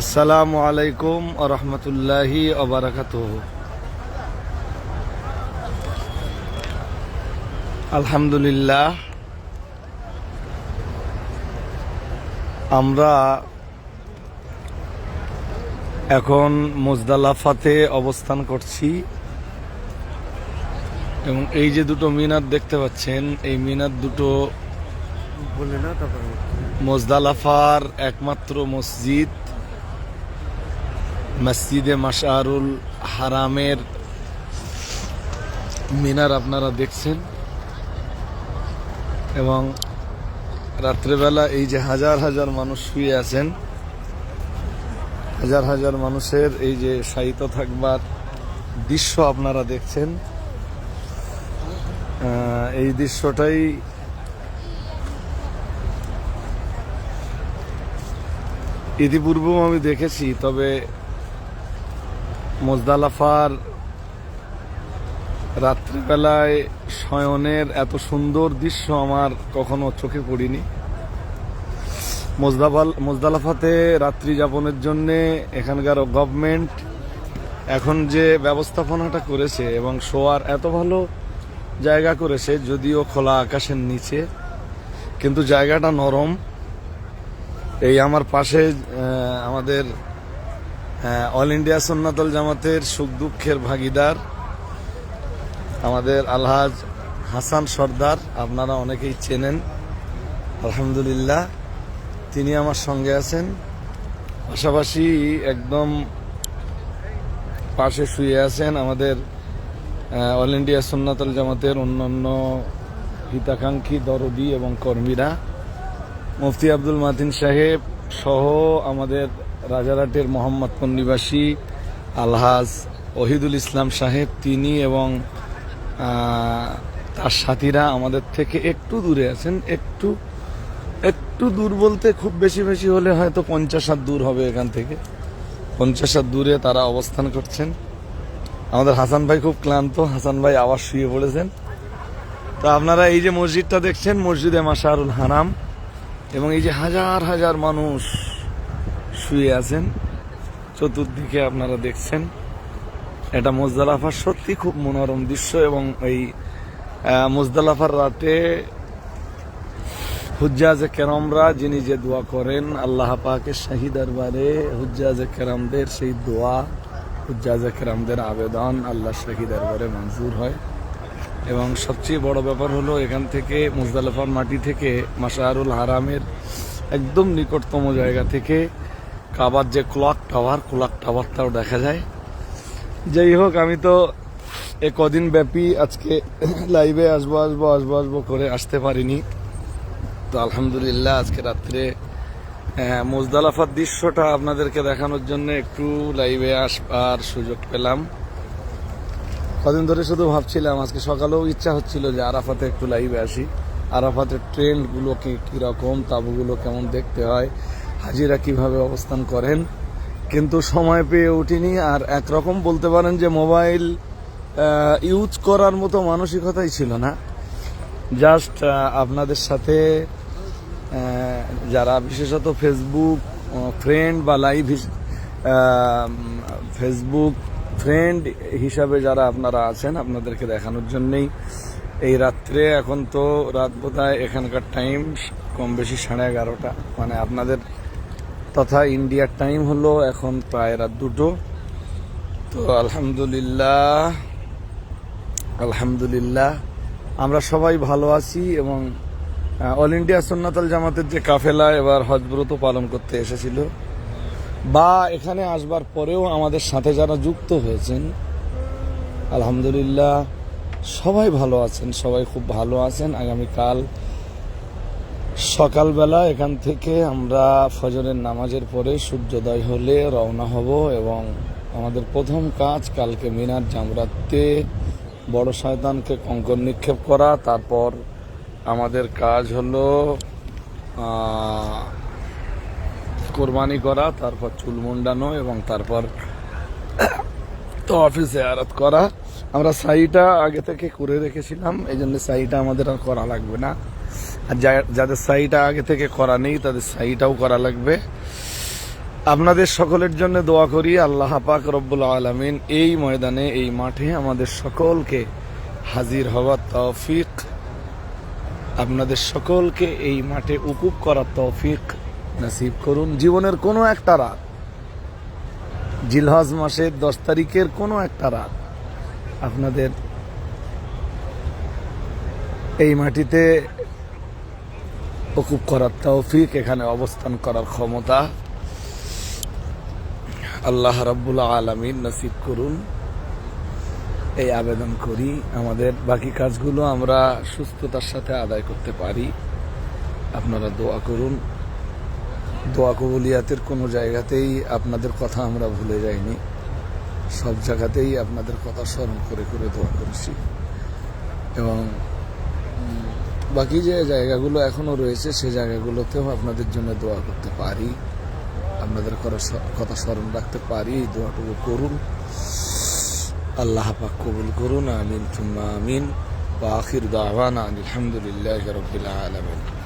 আসসালামু আলাইকুম রহমতুল্লাহি অবরাকাত আলহামদুলিল্লাহ, আমরা এখন মোজদালাফাতে অবস্থান করছি এবং এই যে দুটো মিনার দেখতে পাচ্ছেন, এই মিনার দুটো মোজদালাফার একমাত্র মসজিদ, মসজিদে মাশারুল হারামের মিনার আপনারা দেখছেন। এবং রাত্রেবেলা এই যে হাজার হাজার মানুষ শুয়ে আছেন, হাজার হাজার মানুষের এই যে শায়িত থাকবার দৃশ্য আপনারা দেখছেন। এই দৃশ্যটাই ইতিপূর্বেও আমি দেখেছি, তবে মোজদালাফার রাত্রিবেলায় শয়নের এত সুন্দর দৃশ্য আমার কখনো চোখে পড়িনি। মোজদাফাল, মোজদালাফাতে রাত্রি যাপনের জন্য এখানকার গভর্নমেন্ট এখন যে ব্যবস্থাপনাটা করেছে এবং শোয়ার এত ভালো জায়গা করেছে, যদিও খোলা আকাশের নিচে, কিন্তু জায়গাটা নরম। এই আমার পাশে আমাদের অল ইন্ডিয়া সন্ন্যাতল জামাতের সুখ দুঃখের ভাগিদার, আমাদের আলহাজ হাসান সর্দার, আপনারা অনেকেই চেনেন, আলহামদুলিল্লাহ, তিনি আমার সঙ্গে আছেন। পাশাপাশি একদম পাশে শুয়ে আছেন আমাদের অল ইন্ডিয়া সন্ন্যাতল জামাতের অন্যান্য হিতাকাঙ্ক্ষী দরদি এবং কর্মীরা। মুফতি আব্দুল মাতিন সাহেব সহ আমাদের রাজারহাটের মোহাম্মদপুর নিবাসী আলহাজ ওহিদুল ইসলাম সাহেব, তিনি এবং তার সাথীরা আমাদের থেকে একটু দূরে আছেন। একটু একটু দূর বলতে খুব বেশি বেশি হলে হয়তো পঞ্চাশ হাত দূর হবে এখান থেকে। পঞ্চাশ হাত দূরে তারা অবস্থান করছেন। আমাদের হাসান ভাই খুব ক্লান্ত। হাসান ভাই আবার শুয়ে পড়েছেন। তো আপনারা এই যে মসজিদটা দেখছেন, মসজিদে মাসারুল হারাম। এবং এই যে হাজার হাজার মানুষ শুয়ে আছেন, চতুর্দিকে আপনারা দেখছেন। এটা মোজদালাফার সত্যি খুব মনোরম দৃশ্য এবং এই মোজদালাফার রাতে হুজ্জাজে কেরামরা যিনি যে দোয়া করেন, আল্লাহ পাকের শাহী দরবারে হুজ্জাজে কেরামদের সেই দোয়া, হুজ্জাজে কেরামদের আবেদন আল্লাহ শাহী দরবারে মঞ্জুর হয়। এবং সবচেয়ে বড় ব্যাপার হলো এখান থেকে মুজদালেফার মাটি থেকে মাসারুল হারামের একদম নিকটতম জায়গা থেকে কাবার যে ক্লক টাওয়ার, ক্লক টাওয়ারটাও দেখা যায়। যাই হোক, আমি তো এ কদিন ব্যাপী আজকে লাইভে আসব আসব আসব আসব করে আসতে পারিনি। তো আলহামদুলিল্লাহ, আজকে রাত্রে মুজদালাফার দৃশ্যটা আপনাদেরকে দেখানোর জন্য একটু লাইভে আসবার সুযোগ পেলাম। কদিন ধরে শুধু ভাবছিলাম, আজকে সকালেও ইচ্ছা হচ্ছিল যে আরাফাতে একটু লাইভে আসি। আরাফাতের ট্রেন্ডগুলো কি কীরকম, তাবুগুলো কেমন দেখতে হয়, হাজিরা কীভাবে অবস্থান করেন? কিন্তু সময় পেয়ে উঠিনি, আর একরকম বলতে পারেন যে মোবাইল ইউজ করার মতো মানসিকতাই ছিল না। জাস্ট আপনাদের সাথে যারা বিশেষত ফেসবুক ফ্রেন্ড বা লাইভ ফেসবুক ফ্রেন্ড হিসাবে যারা আপনারা আছেন, আপনাদেরকে দেখানোর জন্যেই এই রাত্রে এখন তো রাত বোধহয় এখানকার টাইম কম বেশি সাড়ে এগারোটা। মানে আপনাদের তথা ইন্ডিয়ার টাইম হলো এখন প্রায় রাত দুটো। তো আলহামদুলিল্লাহ আলহামদুলিল্লাহ, আমরা সবাই ভালো আছি এবং অল ইন্ডিয়া সন্ন্যাতাল জামাতের যে কাফেলা এবার হজব্রত পালন করতে এসেছিল বা এখানে আসবার পরেও আমাদের সাথে যারা যুক্ত হয়েছেন, আলহামদুলিল্লাহ সবাই ভালো আছেন, সবাই খুব ভালো আছেন। আগামীকাল সকালবেলা এখান থেকে আমরা ফজরের নামাজের পরে সূর্যোদয় হলে রওনা হব এবং আমাদের প্রথম কাজ কালকে মিনার জামরাতে বড় শয়তানকে কঙ্কর নিক্ষেপ করা। তারপর আমাদের কাজ হলো কোরবানি করা, তারপর চুল মুন্ডানো এবং তারপর তো অফিসে আরাত করা। আমরা সাইটা আগে থেকে করে রেখেছিলাম, এই জন্য সাইটা আমাদের আর করা লাগবে না। আর যাদের সাইটা আগে থেকে করা নেই, তাদের সাইটাও করা লাগবে। আপনাদের সকলের জন্য দোয়া করি, আল্লাহ পাক রব্বুল আলমিন এই ময়দানে, এই মাঠে আমাদের সকলকে হাজির হওয়ার তৌফিক, আপনাদের সকলকে এই মাঠে উকুপ করার তৌফিক নসিব করুন, জীবনের কোনো একটা রাত। জিলহজ মাসের দশ তারিখের কোনো একটা রাত আপনাদের এই মাটিতে উকুপ করার তৌফিক, এখানে অবস্থান করার ক্ষমতা। আল্লাহ রাব্বুল আলমিন নসিব করুন। এই আবেদন করি, আমাদের বাকি কাজগুলো আমরা সুস্থতার সাথে আদায় করতে পারি। আপনারা দোয়া করুন। দোয়া কবুলিয়াতের কোনো জায়গাতেই আপনাদের কথা আমরা ভুলে যাইনি। সব জায়গাতেই আপনাদের কথা স্মরণ করে করে দোয়া করেছি। এবং বাকি যে জায়গাগুলো এখনও রয়েছে, সে জায়গাগুলোতেও আপনাদের জন্য দোয়া করতে পারি। আপনাদের কথা স্মরণ রাখতে পারি। দোয়াটুকু করুন। আল্লাহ পাক কবুল করুন। আমিন তুম্মা আমিন। ওয়া আখির দাওয়ানা আলহামদুলিল্লাহি রাব্বিল আলামিন।